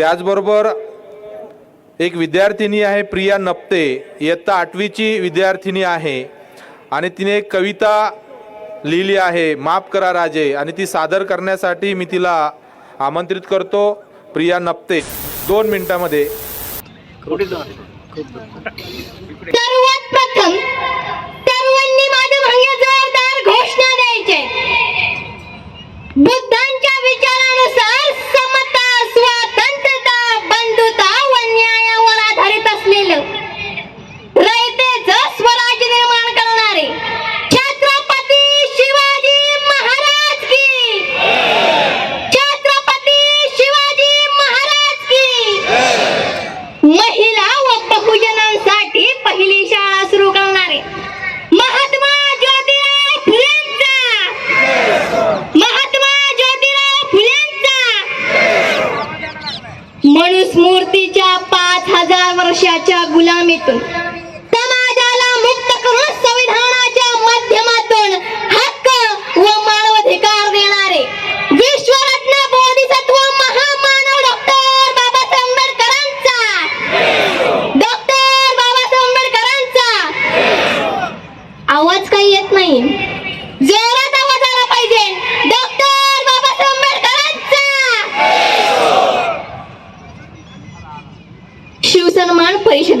त्याचबरोबर एक विद्यार्थिनी आहे प्रिया नप्ते. इयत्ता आठवीची विद्यार्थिनी आहे. आणि तिने एक कविता लिहिली आहे माफ करा राजे. आणि ती सादर करण्यासाठी मी तिला आमंत्रित करतो. प्रिया नप्ते दोन मिनिटामध्ये. सर्वात प्रथम सर्वांनी माझ्या मागे जोरदार घोषणा द्यायचे. बुद्धांच्या विचारानुसार समता स्वातंत्र्यता बंधुता व न्यायावर आधारित असलेलं रयतेचं स्वराज्य निर्माण करणारे छत्रपती शिवाजी महाराज की छत्रपती शिवाजी महाराज की महिला व बहुजनांसाठी पहिली शाळा सुरू करणारे महात्मा ज्योतिराव फुलेंचा महात्मा ज्योतिराव फुलेंचा मनुस्मूर्तीच्या पाच हजार गुलामीतून.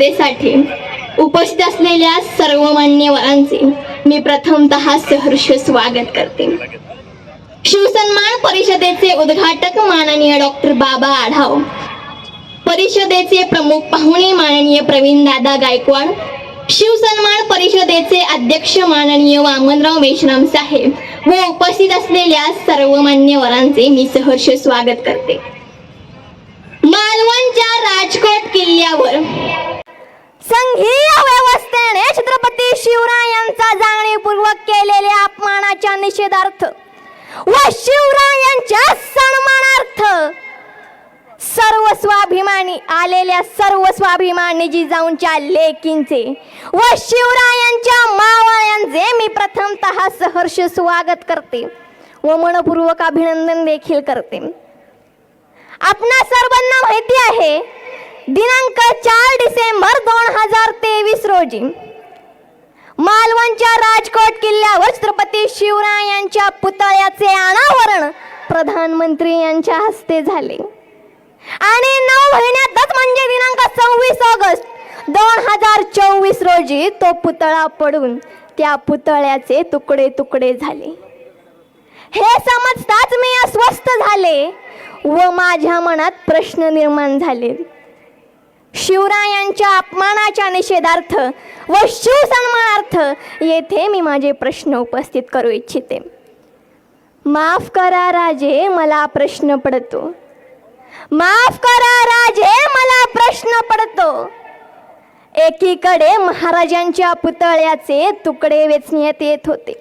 सभेसाठी उपस्थित असलेल्या सर्व मान्यवरांचे मी प्रथमतः सहर्ष स्वागत करते. शिवसन्मान परिषदेचे उद्घाटक माननीय डॉक्टर बाबा आढाव परिषदेचे प्रमुख पाहुणे माननीय प्रवीण दादा गायकवाड शिवसन्मान परिषदेचे अध्यक्ष माननीय वामनराव मेश्राम साहेब व उपस्थित असलेल्या सर्व मान्यवरांचे मी सहर्ष स्वागत करते. मालवणच्या राजकोट किल्ल्यावर संघीय व्यवस्थेने छत्रपती शिवरायांचा जाणीवपूर्वक केलेल्या अपमानाच्या निषेधार्थ व शिवरायांच्या सन्मानार्थ सर्व स्वाभिमानी आलेल्या सर्व स्वाभिमानी जिजाऊंच्या लेकींचे व शिवरायांच्या मावळ्यांचे मी प्रथमतः सहर्ष स्वागत करते व मनपूर्वक अभिनंदन देखील करते. आपणा सर्वांना माहिती आहे दिनांक चार डिसेंबर दोन हजार तेवीस रोजी मालवणच्या राजकोट किल्ल्यावर छत्रपती शिवराय यांच्या पुतळ्याचे अनावरण प्रधानमंत्री यांच्या हस्ते झाले. आणि नऊ महिन्यातच म्हणजे दिनांक सव्वीस ऑगस्ट दोन हजार चोवीस रोजी तो पुतळा पडून त्या पुतळ्याचे तुकडे तुकडे झाले. हे समजताच मी अस्वस्थ झाले व माझ्या मनात प्रश्न निर्माण झाले. शिवरायांच्या अपमानाच्या निषेधार्थ व शिवसन्मानार्थ येथे मी माझे प्रश्न उपस्थित करू इच्छिते. माफ करा राजे मला प्रश्न पडतो. माफ करा राजे मला प्रश्न पडतो. एकीकडे महाराजांच्या पुतळ्याचे तुकडे वेचण्यात येत होते.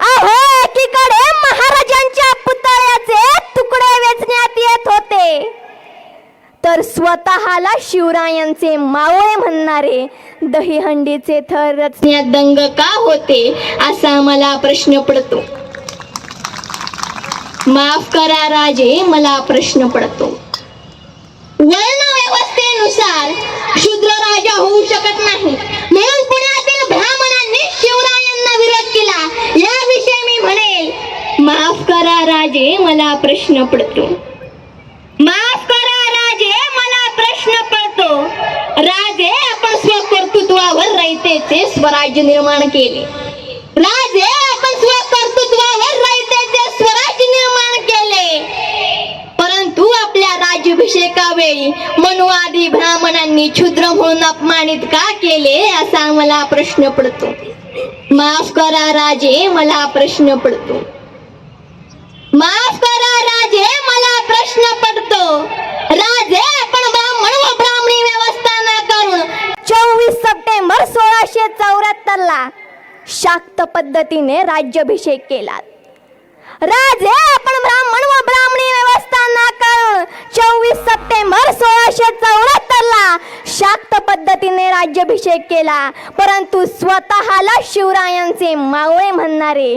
अहो एकीकडे महाराजांच्या पुतळ्याचे तुकडे वेचण्यात येत होते तर स्वतःला शिवरायांचे मावळे म्हणणारे दहीहंडीचे थर रचण्यात दंग का होते असा मला प्रश्न पडतो. माफ करा राजे मला प्रश्न पडतो. वर्ण व्यवस्थेनुसार शूद्र राजा होऊ शकत नाही. म्हणून पुण्यातील ब्राह्मणांनी शिवरायांना विरोध केला. याविषयी मी म्हणेल माफ करा राजे मला प्रश्न पडतो माफ करा राजे मला प्रश्न पडतो राजे आपण स्वकर्तृत्वावर रयतेचे स्वराज्य निर्माण केले. राजे आपण स्वकर्तृत्वावर रयतेचे स्वराज्य निर्माण केले. परंतु आपल्या राज्याभिषेकावेळी मनुवादी ब्राह्मणांनी क्षुद्र म्हणून अपमानित का केले असा मला प्रश्न पडतो. माफ करा राजे मला प्रश्न पडतो. माफ करा राजे मला प्रश्न पडतो. राजे आपण चोवीस सप्टेंबर सोळाशे चौऱ्याहत्तर ला शाक्त पद्धतीने राज्याभिषेक केला. राजे आपण ब्राह्मण व ब्राह्मणी व्यवस्था नाकारून चोवीस सप्टेंबर सोळाशे चौऱ्याहत्तर ला शाक्त पद्धतीने राज्याभिषेक केला. परंतु स्वतःला शिवरायांचे मावळे म्हणणारे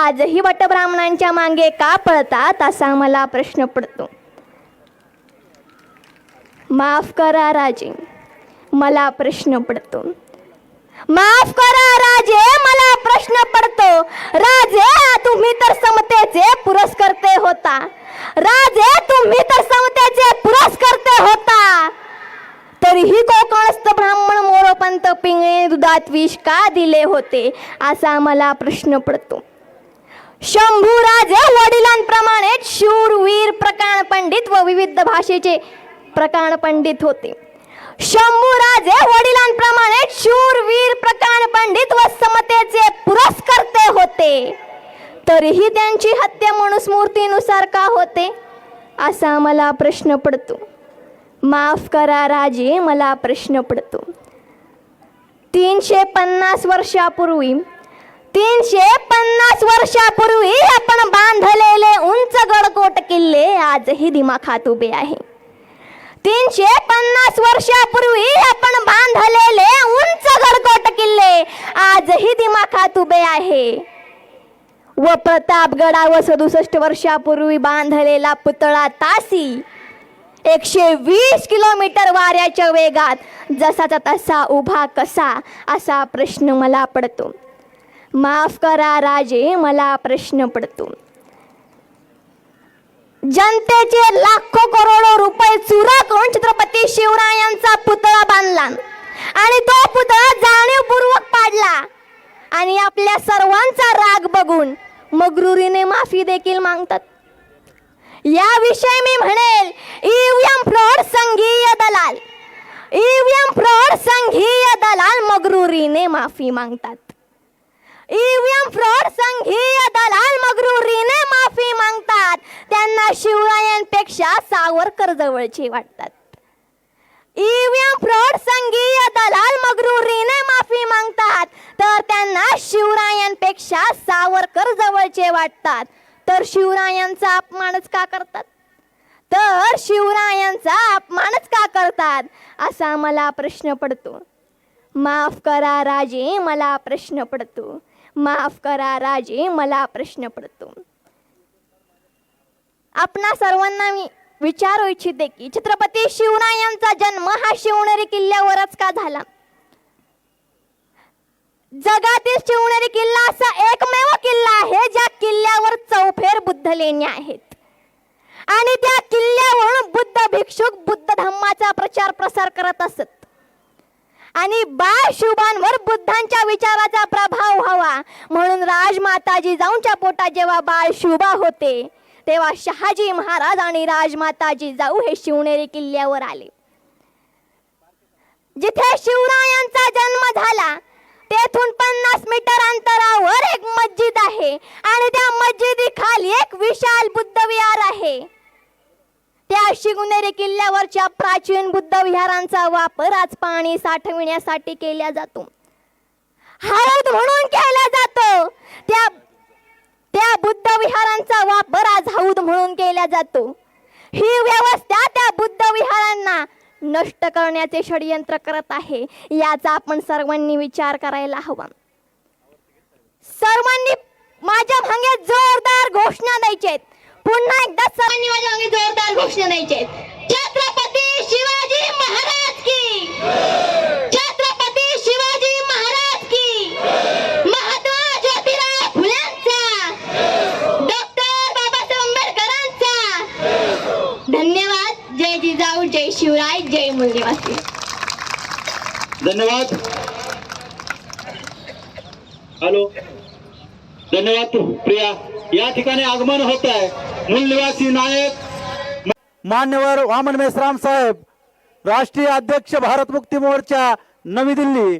आजही वटब्राह्मणांच्या मागे का पळतात असा मला प्रश्न पडतो. माफ करा राजे. मला प्रश्न पडतो. माफ करा राजे मला प्रश्न पडतो. राजे तुम्ही तर समतेचे पुरस्कर्ते होता. राजे तुम्ही तर समतेचे पुरस्कर्ते होता. तरीही कोकणस्थ ब्राह्मण मोरोपंत पिंगळे दुधात विष का दिले होते असा मला प्रश्न पडतो. शंभू राजे वडिलांप्रमाणे शूरवीर प्रकाण पंडित व विविध भाषेचे प्रकाण पंडित होते. शंभूराजे वडिलांप्रमाणे शूरवीर प्रकाण पंडित व समतेचे पुरस्कर्ते होते. तरीही त्यांची हत्या मनुस्मृतीनुसार का होते? असा मला प्रश्न पडतो. माफ करा राजे मला प्रश्न पडतो. तीनशे पन्नास वर्षापूर्वी तीनशे पन्नास वर्षापूर्वी आपण बांधलेले उंच गडकोट किल्ले आजही दिमाखात उभे आहे. तीनशे पन्नास वर्षापूर्वी आपण बांधलेले उंच गडकोट किल्ले आजही दिमाखात उभे आहे. व प्रतापगडावर सदुसष्ट वर्षापूर्वी बांधलेला पुतळा तासी एकशे वीस किलोमीटर वाऱ्याच्या वेगात जसाचा तसा उभा कसा असा प्रश्न मला पडतो. माफ करा राजे मला प्रश्न पडतो. जनतेचे लाखो करोडो रुपये चुरा करून छत्रपती शिवरायांचा पुतळा बांधला. आणि तो पुतळा जाणीवपूर्वक पाडला. आणि आपल्या सर्वांचा राग बघून मगरुरीने माफी देखील मागतात. याविषयी मी म्हणेल ईव्हीएम फ्रॉड संघीय दलाल. ईव्हीएम फ्रॉड संघीय दलाल मगरुरीने माफी मागतात. ईव्हीएम फ्रॉड संघीय दलाल मगरुरीने माफी मागतात. त्यांना शिवरायांपेक्षा सावरकर जवळचे वाटतात. ईव्हीएम फ्रॉड संघीय दलाल मगरुरीने माफी मागतात. तर त्यांना शिवरायांपेक्षा सावरकर जवळचे वाटतात. तर शिवरायांचा अपमानच का करतात? तर शिवरायांचा अपमानच का करतात? असा मला प्रश्न पडतो. माफ करा राजे मला प्रश्न पडतो. माफ करा राजे मला प्रश्न पडतो. आपणा सर्वांना मी विचारू इच्छिते की छत्रपती शिवरायांचा जन्म हा शिवनेरी किल्ल्यावरच का झाला? जगातील शिवनेरी किल्ला असा एकमेव किल्ला आहे ज्या किल्ल्यावर चौफेर बुद्ध लेण्या आहेत. आणि त्या किल्ल्यावरून बुद्ध भिक्षुक बुद्ध धम्माचा प्रचार प्रसार करत असत. आणि बाळ शुभांवर बुद्धांच्या विचाराचा प्रभाव व्हावा. म्हणून राजमाताजी जाऊंच्या पोटात जेव्हा बाळ शुभा होते तेव्हा शहाजी महाराज आणि राजमाताजी जाऊ हे शिवनेरी किल्ल्यावर आले. जिथे शिवरायांचा जन्म झाला तेथून पन्नास मीटर अंतरावर एक मस्जिद आहे आणि त्या मस्जिदी खाली एक विशाल बुद्ध विहार आहे. त्या शिगुनेरी किल्ल्यावरच्या प्राचीन बुद्ध विहारांचा वापर आज पाणी साठविण्यासाठी केला जातो. हळद म्हणून केला जातो. त्या त्या बुद्ध विहारांचा वापर आज हौद म्हणून केला जातो. ही व्यवस्था त्या बुद्ध विहारांना नष्ट करण्याचे षडयंत्र करत आहे याचा आपण सर्वांनी विचार करायला हवा. सर्वांनी माझ्या भांग्यात जोरदार घोषणा द्यायचे पुन्हा एकदा सर्वांनी जोरदार घोषणा द्यायचे. छत्रपती शिवाजी महाराज की. छत्रपती शिवाजी महाराज की. महात्मा ज्योतिराव फुल्यांचा. डॉक्टर बाबासाहेब आंबेडकरांचा. धन्यवाद. जय जिजाऊ जय शिवराय जय मूल्यवासी धन्यवाद. हॅलो. धन्यवाद प्रिया. या ठिकाणी आगमन होत आहे मूलनिवासी नायक मान्यवर वामन मेश्राम साहेब राष्ट्रीय अध्यक्ष भारत मुक्ती मोर्चा नवी दिल्ली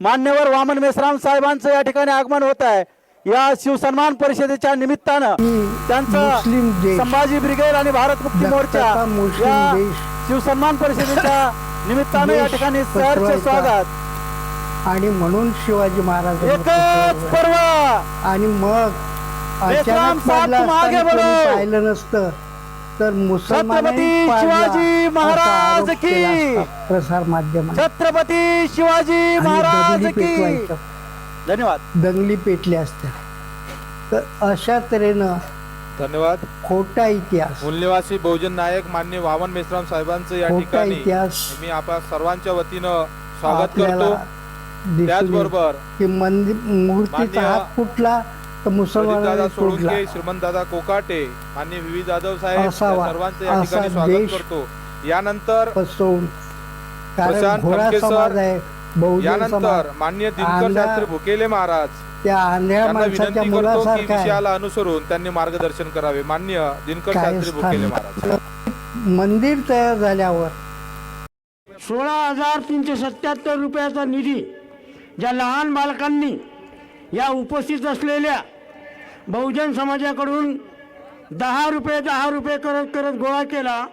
मान्यवर वामन मेश्राम साहेबांचं या ठिकाणी आगमन होत आहे या शिवसन्मान परिषदेच्या निमित्तानं त्यांचं. संभाजी ब्रिगेड आणि भारत मुक्ती मोर्चा या. शिवसन्मान परिषदेच्या निमित्तानं या ठिकाणी सहर्ष. स्वागत आणि म्हणून शिवाजी महाराज एकच पर्व आणि मग अचानक पडला. पाहिलं नसतं. तर छत्रपती शिवाजी महाराज की. असता प्रसार माध्यमात छत्रपती शिवाजी महाराज की. धन्यवाद. दंगली पेटल्या असत्या तर अशा तऱ्हेनं धन्यवाद. खोटा इतिहास. मूलनिवासी बहुजन नायक मान्य वामन मेश्राम साहेबांचं या खोटा ठिकाणी इतिहास मी आपल्या सर्वांच्या वतीनं स्वागत आपल्याला करतो. दिसून येईल. त्याचबरोबर की मंदिर मूर्तीचा मान्य हात फुटला तर सोळंके श्रीमंत दादा कोकाटे मान्य विवी जाधव साहेब. सर्वांचं या ठिकाणी स्वागत देश करतो. यानंतर कारण घोडा समाज आहे यानंतर मान्य दिनकर शास्त्री भुकेले महाराज. त्या आंधळ्या त्यांना माणसाच्या मुलासारखा विषयाला अनुसरून त्यांनी मार्गदर्शन करावे. मान्य दिनकर शास्त्री भुकेले महाराज. मंदिर तयार झाल्यावर सोळा हजार तीनशे सत्याहत्तर रुपयाचा निधी ज्या लहान बालकांनी या उपस्थित असलेल्या बहुजन समाजाकडून दहा रुपये दहा रुपये करत करत गोळा केला.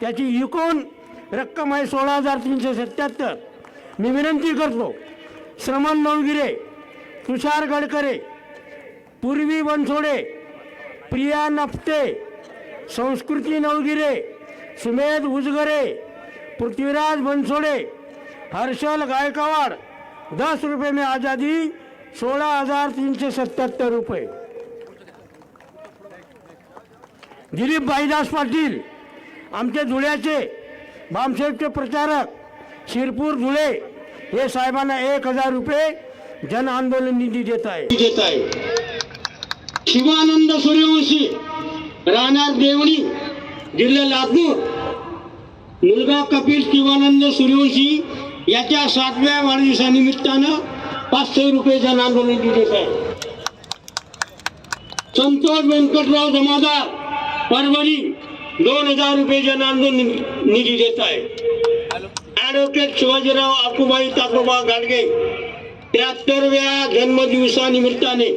त्याची एकूण रक्कम आहे सोळा हजार तीनशे सत्याहत्तर. मी विनंती करतो श्रमण नवगिरे तुषार गडकरे पूर्वी बनसोडे प्रिया नफते संस्कृती नवगिरे सुमेध उजगरे पृथ्वीराज बनसोडे हर्षल गायकवाड दस रुपये में आज़ादी सोळा हजार तीनशे सत्त्याहत्तर सत्याहत्तर रुपये. दिलीप भाईदास पाटील आमचे धुळ्याचे बामसाहेबचे प्रचारक शिरपूर धुळे हे साहेबांना एक हजार रुपये जन आंदोलन निधी देत आहे. देत आहे. शिवानंद सूर्यवंशी राहणार देवणी जिल्हा लातूर मुलगा कपिल शिवानंद सूर्यवंशी याच्या सातव्या वाढदिवसानिमित्तानं पाचशे रुपये जन आंदोलन निधी देत आहे. संतोष व्यंकटराव जमादार परभणी दोन हजार रुपये जन आंदोलन निधी देत आहे. ॲडव्होकेट शिवाजीराव आकुबाई ताकोबा गाडगे त्र्याहत्तरव्या जन्मदिवसानिमित्ताने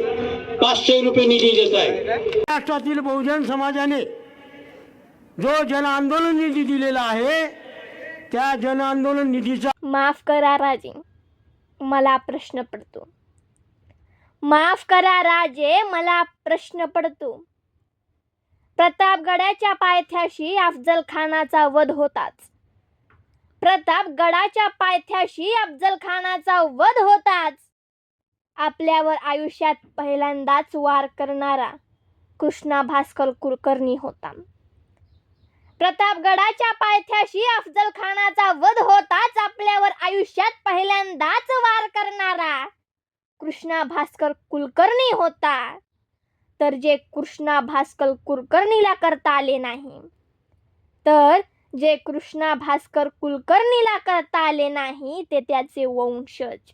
पाचशे रुपये निधी देत आहे. महाराष्ट्रातील बहुजन समाजाने जो जन आंदोलन निधी दिलेला आहे त्या जन आंदोलन निधीचा माफ करा राजे मला प्रश्न पडतो. माफ करा राजे मला प्रश्न पडतो. प्रतापगडाच्या पायथ्याशी अफजल खानाचा वध होताच. प्रतापगडाच्या पायथ्याशी अफजल खानाचा वध होताच. आपल्यावर आयुष्यात पहिल्यांदाच वार करणारा कृष्णा भास्कर कुलकर्णी होता. प्रतापगडाच्या पायथ्याशी अफजल खानाचा वध होताच आपल्यावर आयुष्यात पहिल्यांदाच वार करणारा कृष्णा भास्कर कुलकर्णी होता. तर जे कृष्णा भास्कर कुलकर्णीला करता आले नाही तर जे कृष्णा भास्कर कुलकर्णीला करता आले नाही ते त्याचे वंशज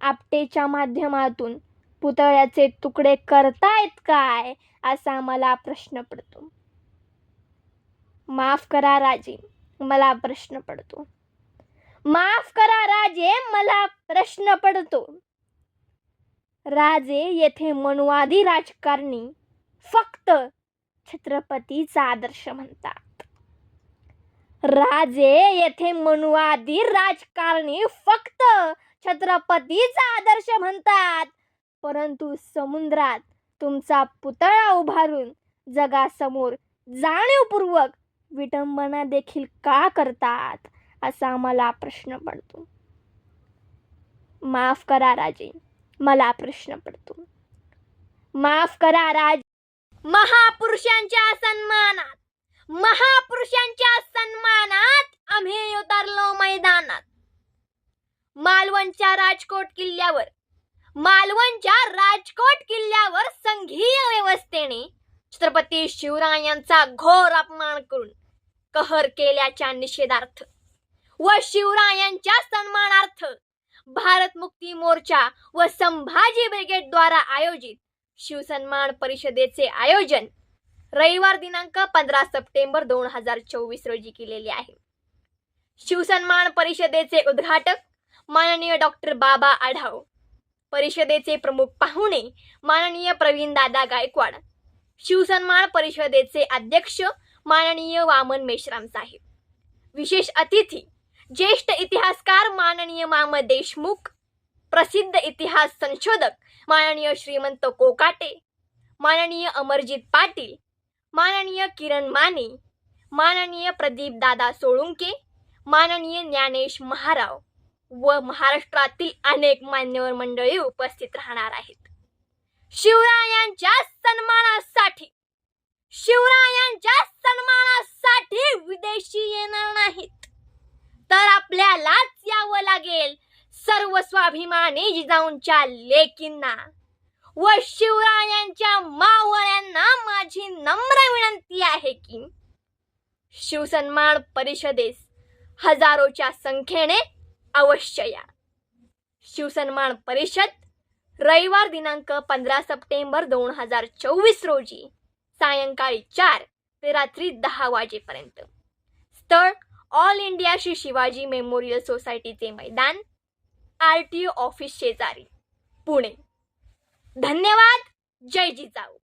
आपटेच्या माध्यमातून पुतळ्याचे तुकडे करतायत काय असा मला प्रश्न पडतो. माफ करा राजे मला प्रश्न पडतो. माफ करा राजे मला प्रश्न पडतो. राजे येथे मनुवादी राजकारणी फक्त छत्रपतीचा आदर्श म्हणतात. राजे येथे मनुवादी राजकारणी फक्त छत्रपतीचा आदर्श म्हणतात. परंतु समुद्रात तुमचा पुतळा उभारून जगासमोर जाणीवपूर्वक विटंबना देखील का करतात असा मला प्रश्न पडतो. माफ करा राजे. मला प्रश्न पडतो. माफ करा राज महापुरुषांच्या सन्मानात महापुरुषांच्या सन्मानात आम्ही उतरलो मैदानात. मालवणच्या राजकोट किल्ल्यावर मालवणच्या राजकोट किल्ल्यावर संघीय व्यवस्थेने छत्रपती शिवरायांचा घोर अपमान करून कहर केल्याच्या निषेधार्थ व शिवरायांच्या सन्मानार्थ भारत मुक्ती मोर्चा व संभाजी ब्रिगेड द्वारा आयोजित शिवसन्मान परिषदेचे आयोजन रविवार दिनांक पंधरा सप्टेंबर दोन हजार चोवीस रोजी केलेले आहे. शिवसन्मान परिषदेचे उद्घाटक माननीय डॉक्टर बाबा आढाव परिषदेचे प्रमुख पाहुणे माननीय प्रवीण दादा गायकवाड शिवसन्मान परिषदेचे अध्यक्ष माननीय वामन मेश्राम साहेब. विशेष अतिथी ज्येष्ठ इतिहासकार माननीय माम देशमुख प्रसिद्ध इतिहास संशोधक माननीय श्रीमंत कोकाटे माननीय अमरजित पाटील माननीय किरण माने माननीय प्रदीप दादा सोळुंके माननीय ज्ञानेश महाराव व महाराष्ट्रातील अनेक मान्यवर मंडळी उपस्थित राहणार आहेत. शिवरायांच्या सन्मानासाठी शिवरायांच्या सन्मानासाठी विदेशी येणार नाहीत. तर आपल्यालाच यावं लागेल सर्व स्वाभिमानी जिजाऊंच्या लेकींना व शिवरायांच्या मावळ्यांना माझी नम्र विनंती आहे की शिवसन्मान परिषदेस हजारोच्या संख्येने अवश्य या. शिवसन्मान परिषद रविवार दिनांक पंधरा सप्टेंबर दोन हजार चोवीस रोजी सायंकाळी चार ते रात्री दहा वाजेपर्यंत. स्थळ all India Shri Shivaji memorial सोसायटीचे मैदान आर टी ओ ऑफिस शेजारी पुणे. धन्यवाद. जय जिजाऊ.